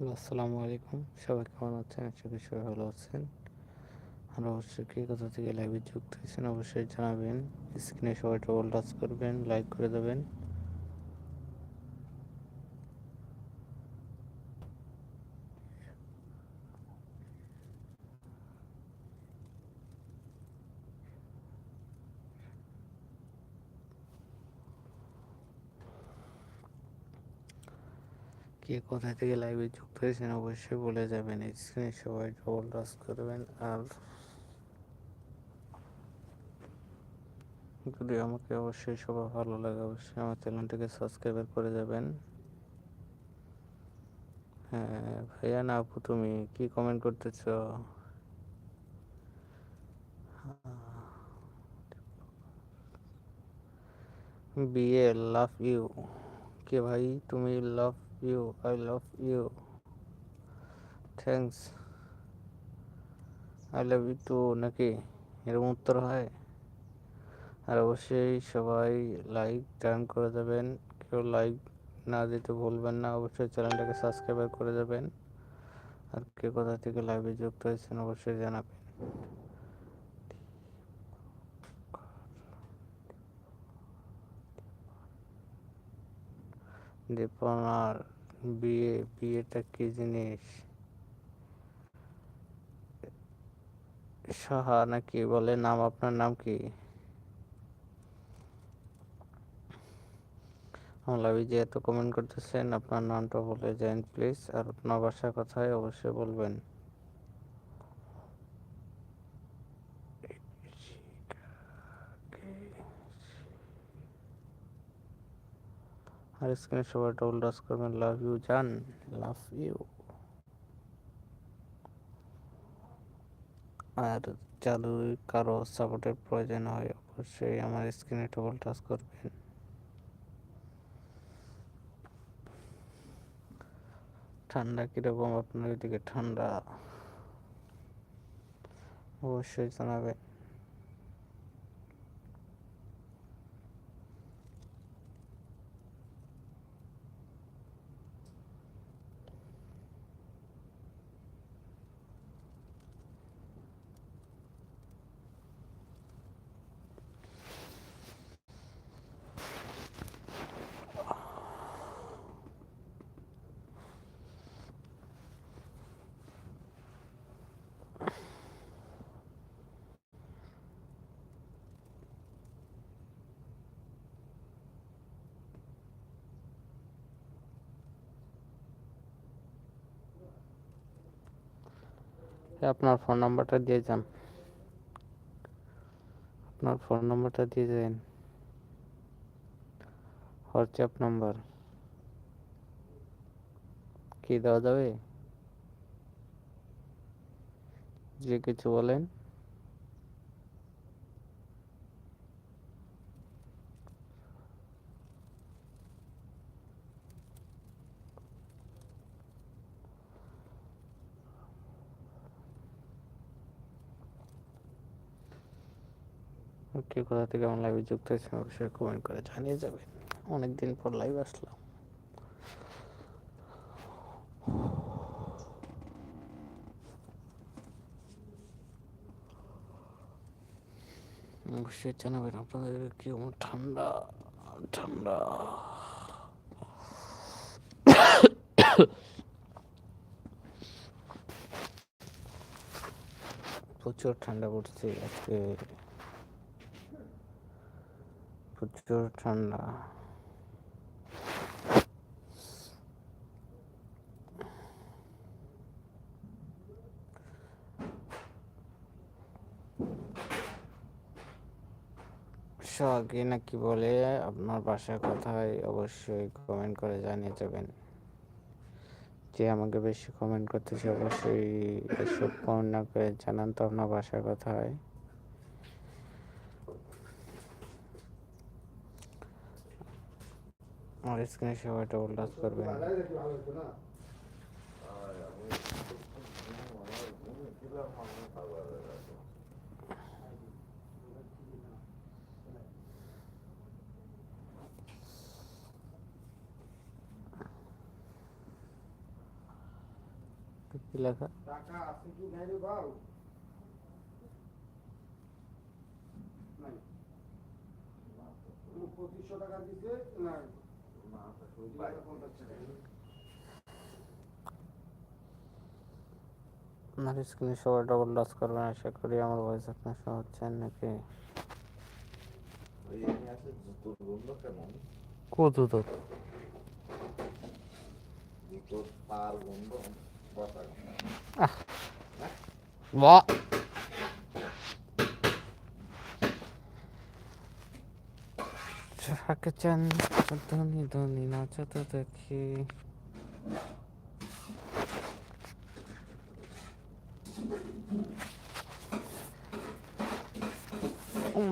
আসসালামু আলাইকুম। সবাই কেমন আছেন? আশা সবাই ভালো আছেন। আর অবশ্যই কে কোথা থেকে লাইভে যুক্ত হয়েছেন অবশ্যই জানাবেন। স্ক্রিনে সবাই টবল টাচ করবেন লাইক করে দেবেন। কে কোথা থেকে লাইভে যুক্ত হয়েছেন অবশ্যই বলে যাবেন। স্ক্রিনে সবাই ডবল টাচ করবেন আর যদি আমাকে অবশ্যই সবাই ভালো লাগে, অবশ্যই আমার চ্যানেলটিকে সাবস্ক্রাইব করে যাবেন। হ্যাঁ ভাইয়া না আপু, তুমি কি কমেন্ট করতেছ? বিয়ে লাভ ইউ কে ভাই, তুমি love you I love you thanks I love you too নাকি? এরকম উত্তর হয়? আর অবশ্যই সবাই লাইক টার্ন করে দেবেন। কেউ লাইক না দিতে ভুলবেন না। অবশ্যই চ্যানেলটাকে সাবস্ক্রাইব করে দেবেন। আর কে কোথা থেকে লাইভে যুক্ত হয়েছেন অবশ্যই জানাবেন। দীপনার বিয়ে, বিয়েটা কি জিনিস? সাহা নাকি বলে, নাম, আপনার নাম কি? আমলাবি যে এত কমেন্ট করতেছেন, আপনার নামটা বলে যান প্লিজ আর আপনার বাসার কথায় অবশ্যই বলবেন। স্ক্রিনে সবাই ডবল টাচ করবেন লাভ ইউ জান লাভ ইউ আর চালু কারও সাপোর্টের প্রয়োজন হয়, অবশ্যই আমার স্ক্রিনে ডবল টাচ করবেন। ঠান্ডা কীরকম আপনার ওইদিকে ঠান্ডা। অবশ্যই জানাবেন। আপনার ফোন নাম্বারটা দিয়ে যান। আপনার ফোন নাম্বারটা দিয়ে যান। হোয়াটসঅ্যাপ নাম্বার কি দেওয়া যাবে? যে কিছু বলেন। কে কোথা থেকে আমার লাইভে যুক্ত হয়েছেন অবশ্যই কমেন্ট করে জানিয়ে যাবেন। অনেকদিন পর লাইভ আসলাম। অবশ্যই জানাবেন আপনাদের কি ঠান্ডা ঠান্ডা। প্রচুর ঠান্ডা পড়ছে আজকে। প্রচুর ঠান্ডা। আগে নাকি বলে আপনার বাসার কথায় অবশ্যই কমেন্ট করে জানিয়ে যাবেন। যে আমাকে বেশি কমেন্ট করতেছে অবশ্যই এসব কমেন্ট না করে জানান তো আপনার বাসার কথায়। আমার স্ক্রিনে সবাই ডবল টাচ করবেন কি লেখা টাকা আছে কি নাই রে বাবু নাই ও পঁচিশশো টাকা দিতে না পঞ্চাশ টাকা আমার স্ক্রিনে সবাই ডবল টাচ করবেন আশা করি আমার ভয়েস আপনার শুনছেন নাকি ওই আমি আসলে জুতোর গন্ধ কেমন কত তো জুতোর চাকে চান ধনি ধনি নাচাতে দেখি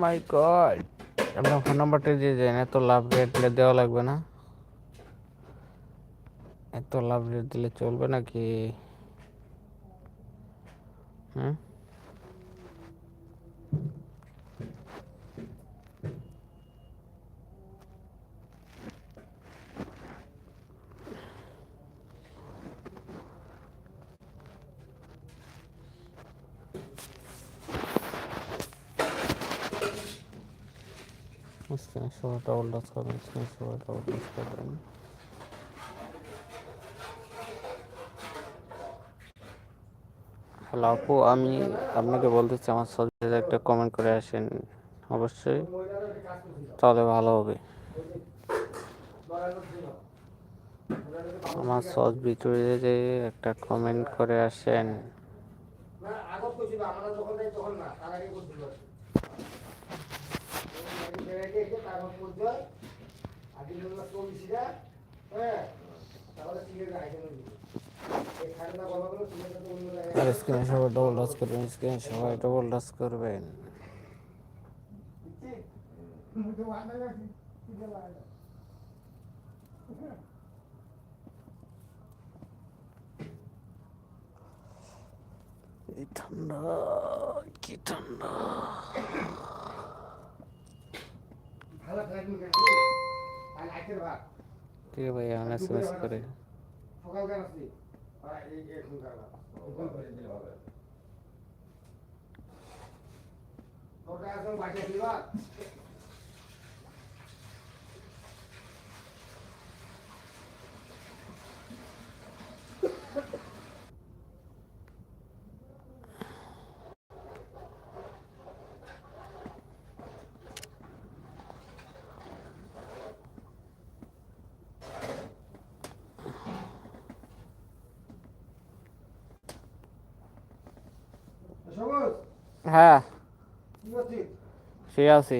মাই গড আপনার ফোন নাম্বারটা দিয়ে দেন এত লাভ রেট দেওয়া লাগবে না এত লাভ রেট দিলে চলবে নাকি স্ক্রিনে সবাই ডবল টাচ করবেন, স্ক্রিনে সবাই ডবল হ্যালো আপু, আমি আপনাকে বলতে চাই, আমার সাথে একটা কমেন্ট করে আসেন। অবশ্যই, তাহলে ভালো হবে। আমার সস ভিতরে যে একটা কমেন্ট করে আসেন। না আগত কইছিল আমরা যখন যাই তখন না তার আগে করছিল তারপর পর্যায় আগে জন্য চল্লিশটা হ্যাঁ তাহলে সিগারেট আইটেম এই খাড়া বাবা গুলো সিগারেট তো অন্য আর জায়গায় স্ক্রিনে সবাই ডবল টাচ করবেন স্ক্রিনে সবাই ডবল টাচ করবেন দিচ্ছি মুখে মাথা গেছি কি বলা এই ঠান্ডা কি ঠান্ডা ঠিক আছে ভাই আমি এসএমএস করে। সকাল কেন আসছি আর এই এখন কারবা এখন করে দিলে হবে। দরকার আছে বাসা দিবা হ্যাঁ। সে আছি।